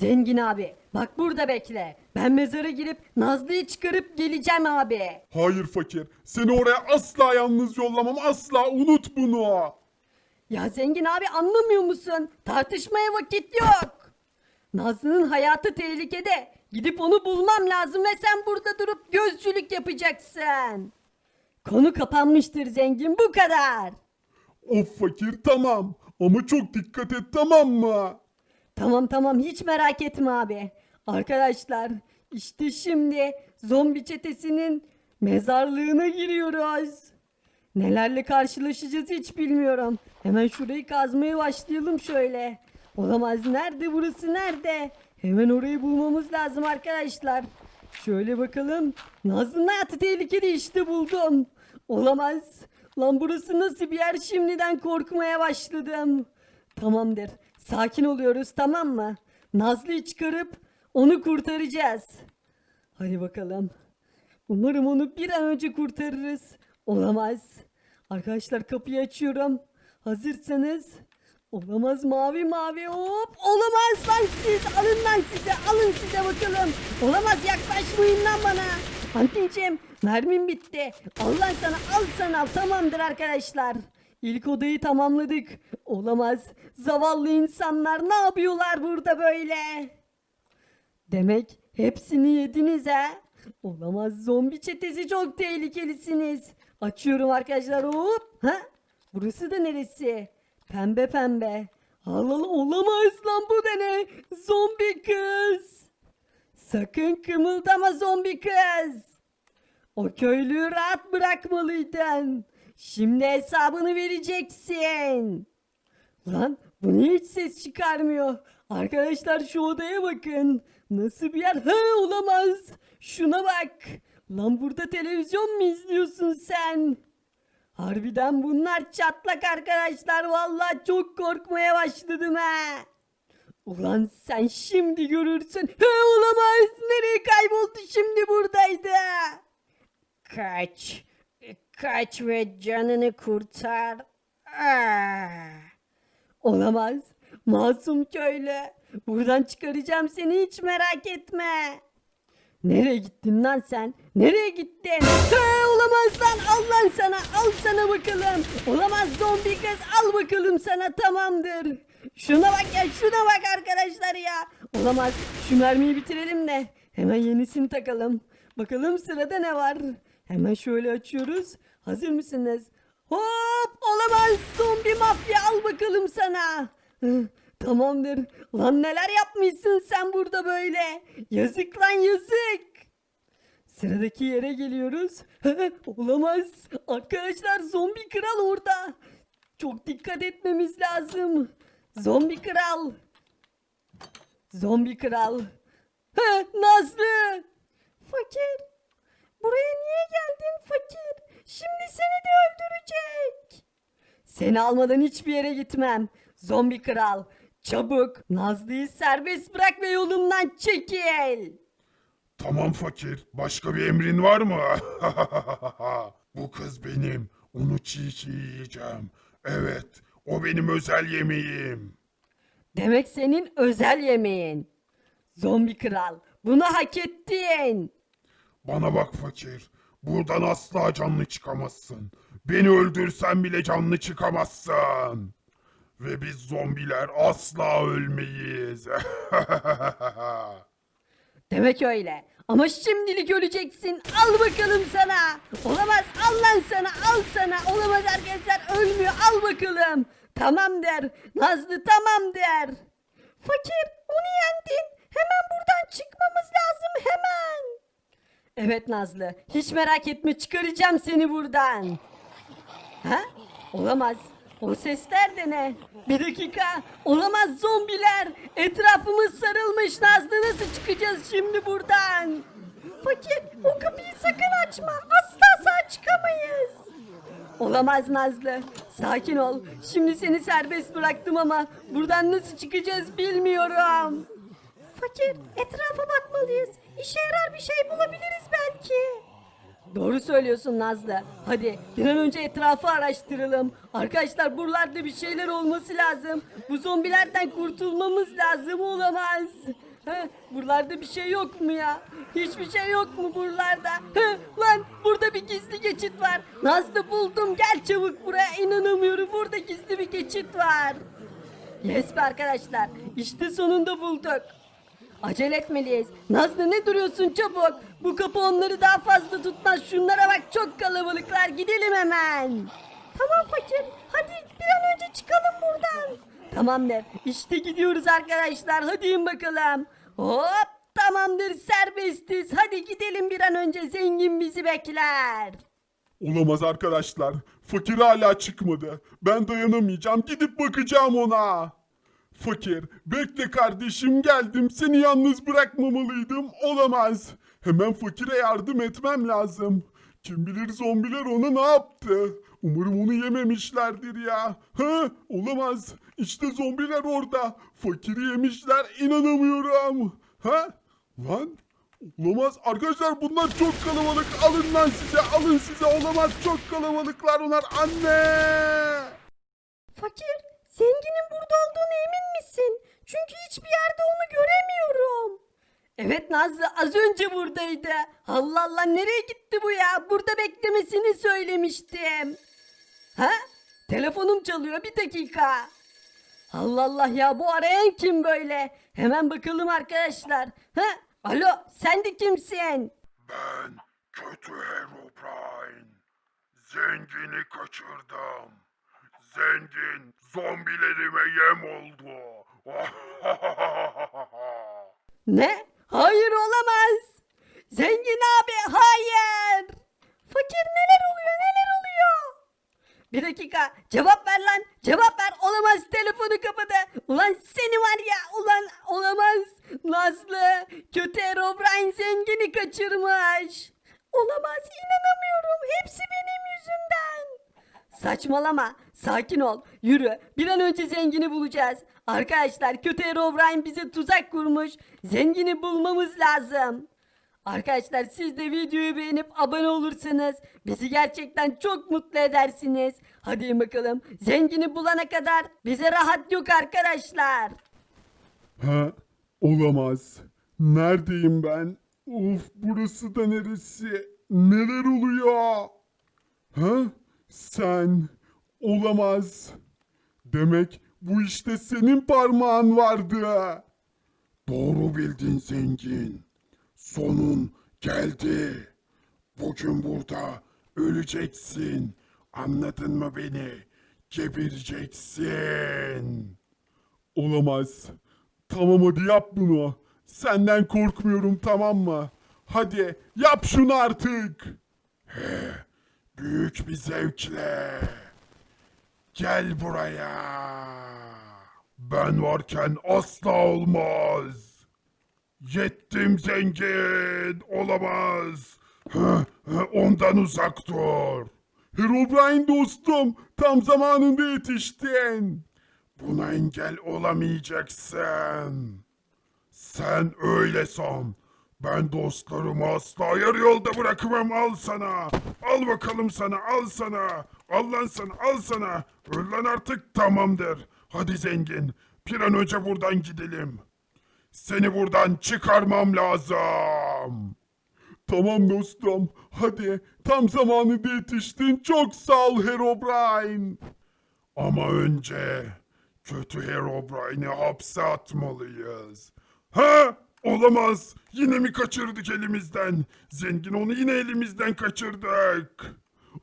Zengin abi bak burada bekle. Ben mezara girip Nazlı'yı çıkarıp geleceğim abi. Hayır fakir. Seni oraya asla yalnız yollamam. Asla unut bunu. Ya zengin abi anlamıyor musun? Tartışmaya vakit yok. Nazlı'nın hayatı tehlikede. Gidip onu bulmam lazım ve sen burada durup gözcülük yapacaksın. Konu kapanmıştır zengin bu kadar. Of fakir tamam. Ama çok dikkat et tamam mı? Tamam tamam hiç merak etme abi. Arkadaşlar işte şimdi zombi çetesinin mezarlığına giriyoruz. Nelerle karşılaşacağız hiç bilmiyorum. Hemen şurayı kazmaya başlayalım şöyle. Olamaz nerede burası nerede? Hemen orayı bulmamız lazım arkadaşlar. Şöyle bakalım. Nazlı'nın hayatı tehlikeli işte buldum. Olamaz. Lan burası nasıl bir yer şimdiden korkmaya başladım. Tamamdır. Sakin oluyoruz tamam mı? Nazlı'yı çıkarıp onu kurtaracağız. Hadi bakalım. Umarım onu bir an önce kurtarırız. Olamaz. Arkadaşlar kapıyı açıyorum. Hazırsanız. Olamaz mavi mavi hop. Olamaz lan siz. Alın lan size. Alın size bakalım. Olamaz yaklaşmayın lan bana. Anneciğim mermim bitti. Al lan sana al sana. Tamamdır arkadaşlar. İlk odayı tamamladık. Olamaz. Zavallı insanlar ne yapıyorlar burada böyle? Demek hepsini yediniz ha? Olamaz zombi çetesi çok tehlikelisiniz. Açıyorum arkadaşlar hop. Ha? Burası da neresi? Pembe pembe. Allah Allah olamaz lan bu da ne? Zombi kız. Sakın kımıldama zombi kız. O köylüyü rahat bırakmalıydın. Şimdi hesabını vereceksin. Lan bu niye hiç ses çıkarmıyor? Arkadaşlar şu odaya bakın. Nasıl bir yer? Ha olamaz. Şuna bak. Lan burada televizyon mu izliyorsun sen? Harbiden bunlar çatlak arkadaşlar. Vallahi çok korkmaya başladım ha. Ulan sen şimdi görürsün. Ha olamaz. Nereye kayboldu şimdi buradaydı. Kaç. Kaç ve canını kurtar. Ah. Olamaz. Masum köylü. Buradan çıkaracağım seni hiç merak etme. Nereye gittin lan sen? Nereye gittin? Ha, olamaz lan al lan sana al sana bakalım. Olamaz zombi kız al bakalım sana tamamdır. Şuna bak ya şuna bak arkadaşlar ya. Olamaz şu mermiyi bitirelim de hemen yenisini takalım. Bakalım sırada ne var? Hemen şöyle açıyoruz. Hazır mısınız? Hop olamaz zombi mafya al bakalım sana. Tamamdır. Lan neler yapmışsın sen burada böyle? Yazık lan yazık. Sıradaki yere geliyoruz. Olamaz. Arkadaşlar zombi kral orada. Çok dikkat etmemiz lazım. Zombi kral. Zombi kral. Nazlı. Fakir. Buraya niye geldin fakir? Şimdi seni de öldürecek. Seni almadan hiçbir yere gitmem. Zombi kral. Çabuk Nazlı'yı serbest bırak ve yolumdan çekil. Tamam fakir. Başka bir emrin var mı? Bu kız benim. Onu çiğ çiğ yiyeceğim. Evet. O benim özel yemeğim. Demek senin özel yemeğin. Zombi kral. Bunu hak ettin. Bana bak fakir. Buradan asla canlı çıkamazsın. Beni öldürsen bile canlı çıkamazsın. Ve biz zombiler asla ölmeyiz. Demek öyle. Ama şimdilik öleceksin. Al bakalım sana. Olamaz. Al lan sana. Al sana. Olamaz arkadaşlar. Ölmüyor. Al bakalım. Tamam der. Nazlı tamam der. Fakir onu yendin. Hemen buradan çıkmamız lazım hemen. Evet Nazlı. Hiç merak etme çıkaracağım seni buradan. Ha? Olamaz. O sesler de ne? Bir dakika. Olamaz zombiler. Etrafımız sarılmış. Nazlı nasıl çıkacağız şimdi buradan? Fakir o kapıyı sakın açma. Asla sağ çıkamayız. Olamaz Nazlı. Sakin ol. Şimdi seni serbest bıraktım ama buradan nasıl çıkacağız bilmiyorum. Fakir etrafa bakmalıyız. İşe yarar bir şey bulabiliriz belki. Doğru söylüyorsun Nazlı. Hadi bir an önce etrafı araştıralım. Arkadaşlar buralarda bir şeyler olması lazım. Bu zombilerden kurtulmamız lazım olamaz. He, buralarda bir şey yok mu ya? Hiçbir şey yok mu buralarda? He, lan burada bir gizli geçit var. Nazlı buldum gel çabuk buraya inanamıyorum burada gizli bir geçit var. Yes be arkadaşlar işte sonunda bulduk. Acele etmeliyiz. Nazlı ne duruyorsun çabuk? Bu kapı onları daha fazla tutmaz. Şunlara bak çok kalabalıklar. Gidelim hemen. Tamam fakir. Hadi bir an önce çıkalım buradan. Tamamdır. İşte gidiyoruz arkadaşlar. Hadi in bakalım. Hop tamamdır serbestiz. Hadi gidelim bir an önce. Zengin bizi bekler. Olamaz arkadaşlar. Fakir hala çıkmadı. Ben dayanamayacağım. Gidip bakacağım ona. Fakir, bekle kardeşim geldim. Seni yalnız bırakmamalıydım. Olamaz. Hemen fakire yardım etmem lazım. Kim bilir zombiler ona ne yaptı? Umarım onu yememişlerdir ya. Ha? Olamaz. İşte zombiler orada. Fakiri yemişler. İnanamıyorum. Ha? Lan Olamaz arkadaşlar bunlar çok kalabalık. Alın lan size alın size olamaz çok kalabalıklar onlar anne. Evet Nazlı az önce buradaydı. Allah Allah nereye gitti bu ya? Burada beklemesini söylemiştim. Ha? Telefonum çalıyor bir dakika. Allah Allah ya bu arayan kim böyle? Hemen bakalım arkadaşlar. Ha? Alo sen de kimsin? Ben kötü Herobrine. Zengini kaçırdım. Zengin zombilerime yem oldu. Ne? Hayır olamaz. Zengin abi hayır. Fakir neler oluyor neler oluyor? Bir dakika cevap ver lan cevap ver olamaz telefonu kapadı. Ulan seni var ya ulan olamaz. Nazlı kötü Herobrine zengini kaçırmış. Olamaz inanamıyorum hepsi benim yüzümden. Saçmalama. Sakin ol. Yürü. Bir an önce zengini bulacağız. Arkadaşlar kötü Herobrine bize tuzak kurmuş. Zengini bulmamız lazım. Arkadaşlar siz de videoyu beğenip abone olursanız bizi gerçekten çok mutlu edersiniz. Hadi bakalım. Zengini bulana kadar bize rahat yok arkadaşlar. ha? Olamaz. Neredeyim ben? Of burası da neresi? Neler oluyor? Ha? Sen olamaz. Demek bu işte senin parmağın vardı. Doğru bildin zengin. Sonun geldi. Bugün burada öleceksin. Anladın mı beni? Gebereceksin. Olamaz. Tamam hadi yap bunu. Senden korkmuyorum tamam mı? Hadi yap şunu artık. He, büyük bir zevkle. Gel buraya. Ben varken asla olmaz. Yettim zengin. Olamaz. Ondan uzak dur. Herobrine dostum. Tam zamanında yetiştin. Buna engel olamayacaksın. Sen öyle san. Ben dostlarımı asla yarı yolda bırakmam al sana. Al bakalım sana al sana. Al lan sana al sana. Öl lan artık tamamdır. Hadi zengin bir an önce buradan gidelim. Seni buradan çıkarmam lazım. Tamam dostum. Hadi tam zamanında yetiştin. Çok sağ ol Herobrine. Ama önce kötü Herobrine'i hapse atmalıyız. Ha? Olamaz. Yine mi kaçırdık elimizden? Zengin onu yine elimizden kaçırdık.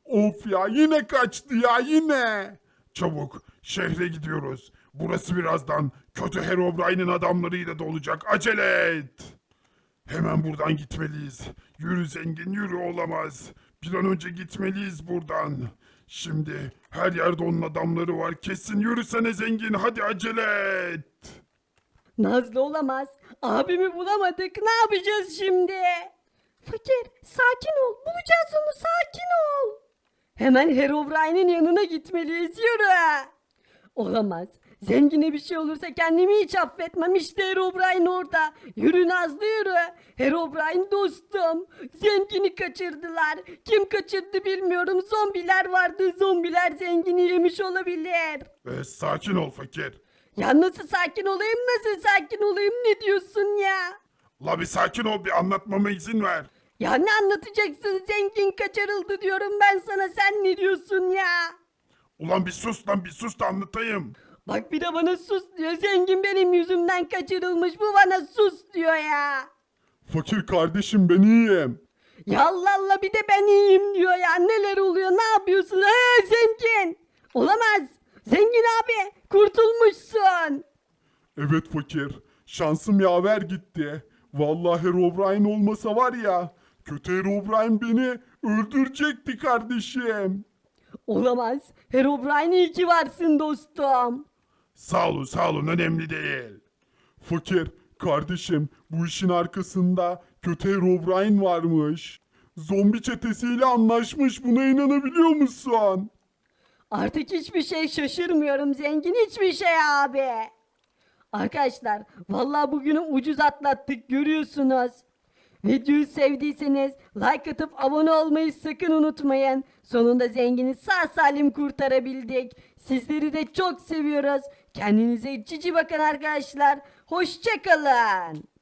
Of ya yine kaçtı ya yine. Çabuk şehre gidiyoruz. Burası birazdan kötü Herobrine'in adamlarıyla dolacak. Acele et. Hemen buradan gitmeliyiz. Yürü zengin yürü olamaz. Bir an önce gitmeliyiz buradan. Şimdi her yerde onun adamları var. Kesin yürüsene zengin hadi acele et. Nazlı olamaz. Abimi bulamadık. Ne yapacağız şimdi? Fakir sakin ol. Bulacağız onu sakin ol. Hemen Herobrine'in yanına gitmeliyiz. Yürü. Olamaz. Zengine bir şey olursa kendimi hiç affetmem. İşte Herobrine orada. Yürü Nazlı yürü. Herobrine dostum. Zengini kaçırdılar. Kim kaçırdı bilmiyorum. Zombiler vardı. Zombiler zengini yemiş olabilir. Ee, sakin ol fakir. Ya nasıl sakin olayım nasıl sakin olayım ne diyorsun ya? La bir sakin ol bir anlatmama izin ver. Ya ne anlatacaksın zengin kaçırıldı diyorum ben sana sen ne diyorsun ya? Ulan bir sus lan bir sus da anlatayım. Bak bir de bana sus diyor zengin benim yüzümden kaçırılmış bu bana sus diyor ya. Fakir kardeşim ben iyiyim. Ya Allah Allah bir de ben iyiyim diyor ya neler oluyor ne yapıyorsun he zengin? Olamaz zengin abi kurtulmuşsun. Evet fakir. Şansım yaver gitti. Vallahi Herobrine olmasa var ya. Kötü Herobrine beni öldürecekti kardeşim. Olamaz Herobrine iyi ki varsın dostum. Sağ olun sağ olun önemli değil. Fakir kardeşim bu işin arkasında kötü Herobrine varmış. Zombi çetesiyle anlaşmış buna inanabiliyor musun? Artık hiçbir şey şaşırmıyorum zengin hiçbir şey abi. Arkadaşlar vallahi bugünü ucuz atlattık görüyorsunuz. Videoyu sevdiyseniz like atıp abone olmayı sakın unutmayın. Sonunda zengini sağ salim kurtarabildik. Sizleri de çok seviyoruz. Kendinize cici bakın arkadaşlar. Hoşçakalın.